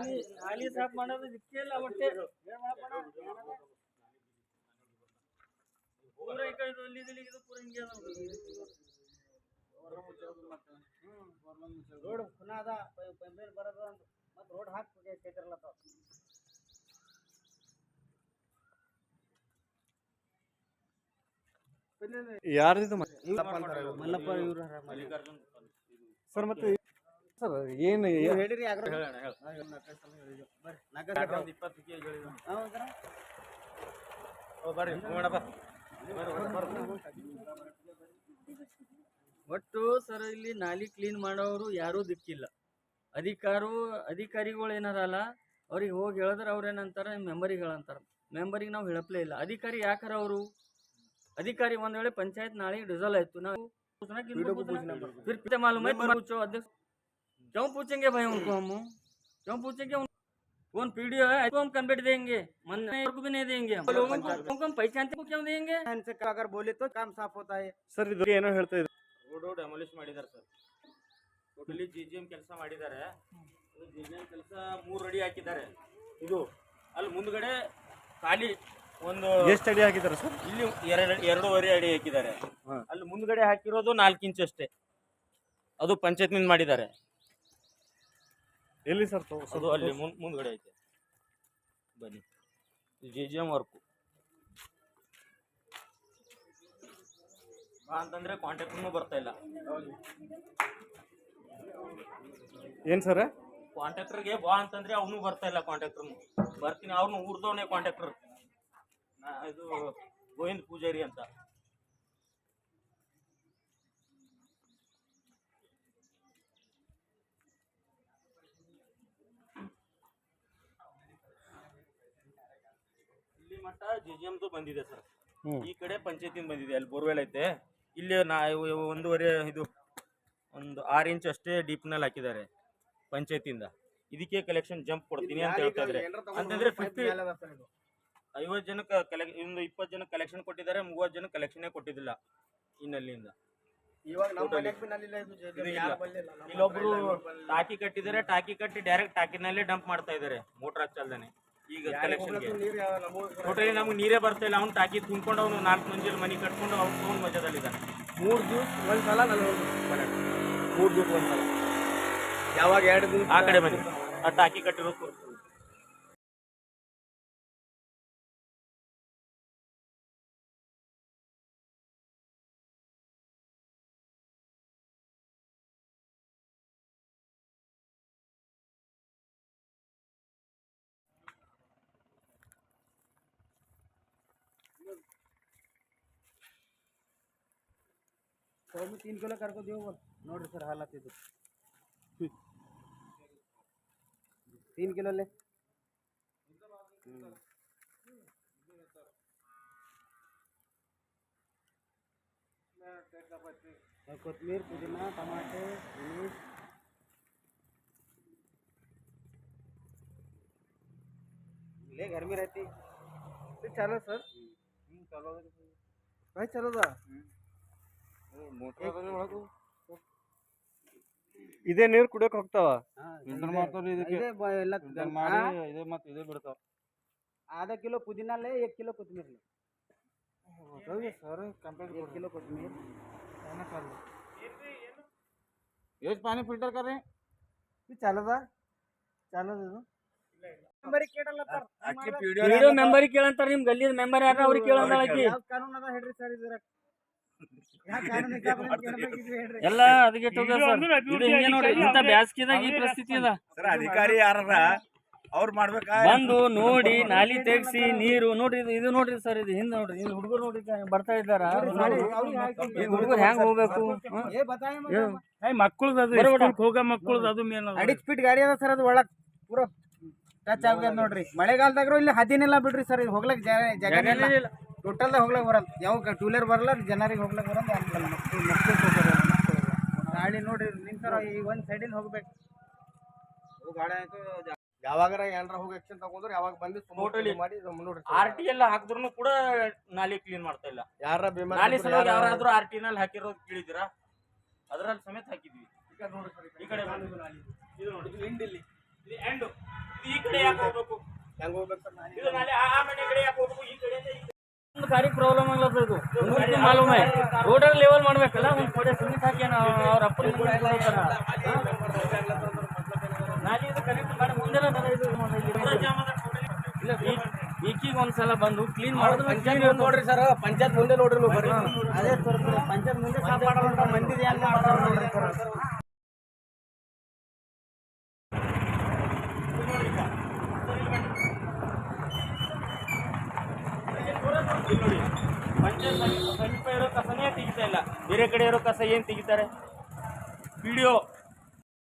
ನಾಲಿ ನಾಲಿ ಸಾಫ್ ಮಾಡೋದು ದಿಕ್ಕೇ ಇಲ್ಲ ಒಟ್ಟೆ ಪೂರ ಈ ಕಡೆ ಇದು ಇಲ್ಲಿ ಇದು ಪೂರ ಹಿಂಗೆ ಅದ ರೋಡ್ ಪುನಃ ಅದ ಪೈಂಪ್ಲೈನ್ ಬರೋದು ಅಂತ ಮತ್ತೆ ರೋಡ್ ಹಾಕಿ ಕೇತಿರ್ಲತ್ತಾವ ಯಾರ್ದಿದು ಮಲ್ಲಪ್ಪ ಇವ್ರು. ಸರ್ ಮತ್ತೆ ಸರ್ ಏನು ಹೇಳಿರಿ ಒಟ್ಟು ಸರ್ ಇಲ್ಲಿ ನಾಲಿ ಕ್ಲೀನ್ ಮಾಡೋರು ಯಾರೂ ದಿಕ್ಕಿಲ್ಲ. ಅಧಿಕಾರು ಅಧಿಕಾರಿಗಳು ಏನಾರಲ್ಲ ಅವ್ರಿಗೆ ಹೋಗಿ ಹೇಳಿದ್ರೆ ಅವ್ರು ಏನಂತಾರೆ ಮೆಂಬರಿಗೆ ಹೇಳಂತಾರೆ. ಮೆಂಬರಿಗೆ ನಾವು ಹೇಳಪ್ಲೇ ಇಲ್ಲ. ಅಧಿಕಾರಿ ಯಾಕಾರ ಅವರು? ಅಧಿಕಾರಿ ಒಂದು ವೇಳೆ ಪಂಚಾಯತ್ ನಾಳೆ ರಿಸಲ್ಟ್ ಆಯ್ತು. ನಾವು ಅಧ್ಯಕ್ಷ क्यों पूछेंगे भाई उनको हम क्यों पूछेंगे उन... कौन पीडीओ है तो हम कंप्लीट देंगे मन को भी नहीं देंगे हम लोगों को उनको हम पहचानते को क्यों देंगे इनसे अगर बोले तो काम साफ होता है ಸರ್ ಇದು ಏನೋ ಹೇಳ್ತಾ ಇದ್ರು ರೋಡು ಡೆಮಾಲಿಷ್ ಮಾಡಿದ್ದಾರೆ sir totally G G M ಕೆಲಸ ಮಾಡಿದ್ದಾರೆ ಜಿ ಜಿ ಎಂ ಕೆಲಸ ಮೂರು ಅಡಿ ಹಾಕಿದ್ದಾರೆ ಇದು ಅಲ್ಲಿ ಮುಂದ್ಗಡೆ ಖಾಲಿ ಒಂದು ಎಷ್ಟು ಅಡಿ ಹಾಕಿದ್ದಾರೆ ಸರ್ ಇಲ್ಲಿ ಎರಡು ಎರಡೂವರೆ ಅಡಿ ಹಾಕಿದ್ದಾರೆ ಹಾ. ಅಲ್ಲಿ ಮುಂದ್ಗಡೆ ಹಾಕಿರೋದು ನಾಲ್ಕು ಇಂಚ್ ಅಷ್ಟೇ ಅದು ಪಂಚಾಯತ್ನಿಂದ ಮಾಡಿದ್ದಾರೆ ಎಲ್ಲಿ ಸರ್ ಅದು ಅಲ್ಲಿ ಮುನ್ ಮುಂದ್ಗಡೆ ಐತೆ. ಬನ್ನಿ. ಜೆ ಜಿ ಎಂ ವರ್ಕು ಬಾ ಅಂತಂದ್ರೆ ಕಾಂಟ್ಯಾಕ್ಟ್ನು ಬರ್ತಾ ಇಲ್ಲ. ಏನು ಸರ್? ಕಾಂಟ್ರಾಕ್ಟರ್ಗೆ ಬಾ ಅಂತಂದ್ರೆ ಅವನು ಬರ್ತಾ ಇಲ್ಲ ಕಾಂಟ್ರಾಕ್ಟರ್ ಬರ್ತೀನಿ ಅವ್ರನ್ನ ಊರ್ದವನೇ ಕಾಂಟ್ರಾಕ್ಟರ್ ಇದು ಗೋವಿಂದ್ ಪೂಜಾರಿ ಅಂತ. ಮಟ್ಟ ಜಿ ಜಿ ಎಮ್ದು ಬಂದಿದೆ ಸರ್ ಹ್ಮ್. ಈ ಕಡೆ ಪಂಚಾಯತಿಂದ ಬಂದಿದೆ ಅಲ್ಲಿ ಬೋರ್ವೆಲ್ ಐತೆ ಇಲ್ಲಿ ನಾ ಇವು- ಇವು ಒಂದೂವರೆ ಇದು ಒಂದು ಆರು ಇಂಚ್ ಅಷ್ಟೇ ಡೀಪ್ನಲ್ಲಿ ಹಾಕಿದ್ದಾರೆ ಪಂಚಾಯತಿಯಿಂದ ಇದಕ್ಕೆ ಕಲೆಕ್ಷನ್ ಜಂಪ್ ಕೊಡ್ತೀನಿ ಅಂತ ಹೇಳ್ತಾರೆ ಇದ್ರೆ ಅಂತಂದ್ರೆ ಫಿಫ್ಟಿ ಐವತ್ತು ಜನಕ್ಕೆ ಕಲೆಕ್ ಒಂದು ಇಪ್ಪತ್ತು ಜನ ಕಲೆಕ್ಷನ್ ಕೊಟ್ಟಿದ್ದಾರೆ ಮೂವತ್ತು ಜನ ಕಲೆಕ್ಷನ್ ಕೊಟ್ಟಿದ್ದಿಲ್ಲ ಇನ್ನಲ್ಲಿಂದ ಇವಾಗ ನಮ್ಮ Totally. ಮನೆಗ್ ಬಿ ನಲ್ಲಿಲ್ಲ ಇದು ಜೆ- ಇದು ಯಾರು ಇಲ್ಲ. ಬರ್ಲಿಲ್ಲ. ನಮ್ಮ ಇಲ್ಲೊಬ್ರು ಬರ್ಲಿಲ್ಲ. ಟಾಕಿ ಕಟ್ಟಿದ್ದಾರೆ ಟಾಕಿ ಕಟ್ಟಿ ಡೈರೆಕ್ಟ್ ಟಾಕಿನಲ್ಲೇ ಡಂಪ್ ಮಾಡ್ತಾ ಇದ್ದಾರೆ ಮೋಟರ್ ಹಚ್ಚಲ್ದಾನೆ ಈಗ ಕಲೆಕ್ಷನ್ಗೆ ಟೋಟಲಿ ನಮ್ಗೆ ನೀರೇ ಬರ್ತಾ ಇಲ್ಲ. ಅವ್ನು ಟಾಕಿ ತುಂಬ್ಕೊಂಡು ಅವನು ನಾಲ್ಕು ಮಂಜಿಲ್ ಮನೆ ಕಟ್ಕೊಂಡು ಅವ್ನು ತೊಗೊಂಡು ಮಜದಲ್ಲಿದ್ದಾನೆ. ಮೂರ್ ದಿವಸ ಒಂದ್ ಸಲ ನಲ್ವತ್ತು ಮೂರ್ ದಿವ್ಸ ಒಂದ್ ಸಲ ಯಾವಾಗ ಎರಡು ದಿವಸ ಆ ಕಡೆ ಬನ್ನಿ. ಆ ಟಾಕಿ ಕಟ್ಟಿರೋ तीन किलो कर बोल। नोट सर हालत है तो। ले। कोथमीर पुदीना ले घर में रहती। तो चलो सर। हम्म, चलो। भाई चलो था ಇದೇ ನೀರು ಕುಡಿಯೋಕೆ ಹೋಗ್ತಾವ ಫಿಲ್ಟರ್ ಮಾಡ್ತಾವ್ರಿ ಇದಕ್ಕೆ ಎಲ್ಲ ಮಾಡಿ ಇದೇ ಮತ್ತೆ ಇದೇ ಬಿಡ್ತಾವ आधा किलो पुदीना ले एक किलो कोथमीर ले ಸರ್ ಕಂಪ್ಲೇಂಟ್ एक किलो कोथमीर ಎಷ್ಟು ಪಾನಿ ಫಿಲ್ಟರ್ ಕರ್ರಿ ಇದು ಚಲದ ಚಲದ ಇದು ನಂಬರಿ ಕೇಳಲ್ಲ ಸರ್ ವಿಡಿಯೋ ಮೆಂಬರ್ ಕೇಳಂತಾರ ನಿಮ್ ಗಲ್ಲಿ ಮೆಂಬರ್ ಯಾರ ಅವ್ರಿಗೆ ಕೇಳಂತ ಆಕಿ ಯಾವ ಕಾನೂನು ಅದ ಹೇಳ್ರಿ ಸರ್ ಇದ್ರ ಎಲ್ಲ ಅದಕ್ಕೆ ಇದು ನೋಡ್ರಿ ಇಂಥ ಬ್ಯಾಸ್ಗಿದಾಗ ಈ ಪರಿಸ್ಥಿತಿ ಅದ. ಸರ್ ಅಧಿಕಾರಿ ಯಾರ ಅವ್ರು ಮಾಡ್ಬೇಕಾ? ಬಂದು ನೋಡಿ ನಾಲಿ ತೆಗ್ಸಿ ನೀರು ನೋಡ್ರಿ ಇದು ಇದು ನೋಡ್ರಿ ಸರ್ ಇದು ಹಿಂದೆ ನೋಡ್ರಿ ಇಲ್ಲಿ ಹುಡುಗರು ನೋಡಿ ಬರ್ತಾ ಇದ್ದಾರ? ಈ ಹುಡುಗರು ಹೆಂಗ್ ಹೋಗ್ಬೇಕು? ಮಕ್ಕಳದ ಅದು ಹೋಗೋ ಮಕ್ಕಳದ ಅದು ಮೇನ್. ಅಡಿಕ್ ಫೀಟ್ ಗಾಡಿ ಅದ ಸರ್ ಅದು ಒಳಗ್. ಪೂರ ಟಚ್ ಆಗ್ಯದ ನೋಡ್ರಿ. ಮಳೆಗಾಲದಾಗ್ರು ಇಲ್ಲಿ ಹದಿನೆಲ್ಲ ಬಿಡ್ರಿ ಸರ್ ಇದು ಹೋಗ್ಲಕ್ ಜಾಗ ಜಾಗ ಇಲ್ಲ. ಟೋಟಲ್ ಹೋಗ್ಲಕ್ಕೆ ಬರಲ್ಲ. ಯಾವ ಟೂ ವೀಲರ್ ಬರಲ್ಲ ಜನರಿಗೆ ಹೋಗ್ಲಕ್ಕೆ ಬರಲ್ಲ. ಗಾಡಿ ನೋಡ್ರಿ ನಿಂತಾರ ಈ ಒಂದು ಸೈಡಿಂದ ಹೋಗ್ಬೇಕು. ಗಾಡಿ ಆಯ್ತು. ಯಾವಾಗಾರ ಏನಾರ ಹೋಗಿ ಆಕ್ಷನ್ ತಗೊಂಡ್ರೆ ಯಾವಾಗ ಬಂದು ಟೋಟಲಿ ಮಾಡಿ ನೋಡ್ರಿ. ಆರ್ ಟಿ ಎಲ್ಲ ಹಾಕಿದ್ರು ಕೂಡ ನಾಲಿ ಕ್ಲೀನ್ ಮಾಡ್ತಾ ಇಲ್ಲ. ಯಾರ ನಾಲಿ ಸಲುವಾಗಿ ಯಾರಾದ್ರೂ ಆರ್ ಟಿ ನಲ್ಲಿ ಹಾಕಿರೋದು ಕೇಳಿದಿರಾ ಅದ್ರಲ್ಲಿ ಸಮೇತ ಹಾಕಿದ್ವಿ. ಈ ಕಡೆ. ಇದು ನೋಡಿ ಇದು ಎಂಡ್ ಇಲ್ಲಿ. ಇದು ಎಂಡ್ ಈ ಕಡೆ ಯಾಕೆ ಹೋಗ್ಬೇಕು? ಹೆಂಗ್ ಹೋಗ್ಬೇಕು ಇದು ನಾಳೆ ಆ ಆ ಮನೆ ಕಡೆ ಯಾಕೆ ಹೋಗ್ಬೇಕು? ಈ ಕಡೆ ಗಾಡಿ ಪ್ರಾಬ್ಲಮ್ ಆಗ್ಲತ್ತದು ಒಂದು ಮಾಲೂಮ್. ರೋಡರ್ ಲೆವೆಲ್ ಮಾಡ್ಬೇಕಲ್ಲ ಒಂದು ಕೊಡೆ ಸಿಮೆಂಟ್ ಹಾಕಿ ಅವ್ರ ಅಪ್ಪ ನಾಳೆ ಇದು ಕನೆಕ್ಟ್ ಮಾಡಿ ಇದು. ಇಲ್ಲ ಒಂದ್ಸಲ ಬಂದು ಕ್ಲೀನ್ ಮಾಡೋದು ಪಂಚಾಯತ್ ನೋಡ್ರಿ ಸರ್ ಪಂಚಾಯತ್ ಮುಂದೆ ನೋಡ್ರಿ ಬರ್ರಿ ಅದೇ ಸರ್ ಪಂಚಾಯತ್ ಮುಂದೆ ಮಾಡೋಣ ಸರ್ ಪಂಚಾಯತ್ ಸಮೀಪ ಇರೋ ಕಸನೇ ತೆಗಿತಾ ಇಲ್ಲ. ಬೇರೆ ಕಡೆ ಇರೋ ಕಸ ಏನು ತೆಗಿತಾರೆ? ವಿಡಿಯೋ.